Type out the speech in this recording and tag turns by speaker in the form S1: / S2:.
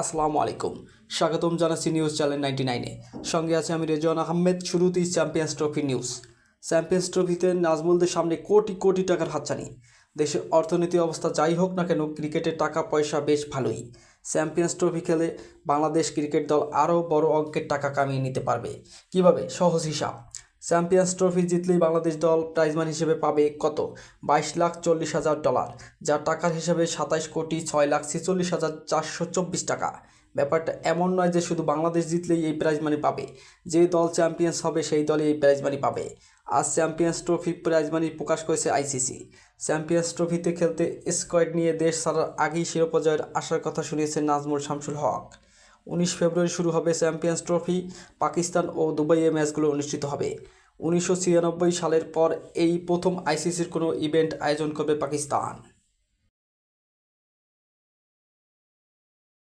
S1: আসসালামু আলাইকুম। স্বাগতম জানাচ্ছি নিউজ চ্যানেল নাইনটি নাইনে সঙ্গে আছে আমি রেজন আহমেদ, শুরুতেই চ্যাম্পিয়ন্স ট্রফি নিউজ চ্যাম্পিয়ন্স ট্রফিতে নাজমুলদের সামনে কোটি কোটি টাকার হাতছানি। দেশের অর্থনীতি অবস্থা যাই হোক না কেন, ক্রিকেটের টাকা পয়সা বেশ ভালোই। চ্যাম্পিয়ন্স ট্রফি খেলে বাংলাদেশ ক্রিকেট দল আরও বড় অঙ্কের টাকা কামিয়ে নিতে পারবে। কীভাবে? সহজ হিসাব। চ্যাম্পিয়ন্স ট্রফি জিতলেই বাংলাদেশ দল প্রাইজ মানি হিসেবে পাবে কত? বাইশ লাখ চল্লিশ হাজার ডলার যা টাকার হিসেবে সাতাইশ কোটি ছয় লাখ ছেচল্লিশ হাজার চারশো চব্বিশ টাকা। ব্যাপারটা এমন নয় যে শুধু বাংলাদেশ জিতলেই এই প্রাইজ মানি পাবে। যে দল চ্যাম্পিয়ন্স হবে, সেই দলই এই প্রাইজ মানি পাবে। আজ চ্যাম্পিয়ন্স ট্রফি প্রাইজ মানি প্রকাশ করেছে আইসিসি। চ্যাম্পিয়ন্স ট্রফিতে খেলতে স্কোয়াড নিয়ে দেশ ছাড়ার আগেই শিরোপা জয়ের আসার কথা শুনিয়েছেন নাজমুল শামসুল হক। উনিশ ফেব্রুয়ারি শুরু হবে চ্যাম্পিয়ন্স ট্রফি। পাকিস্তান ও দুবাইয়ে ম্যাচগুলো অনুষ্ঠিত হবে। উনিশশো ছিয়ানব্বই সালের পর এই প্রথম আইসিসির কোনো ইভেন্ট আয়োজন করবে পাকিস্তান।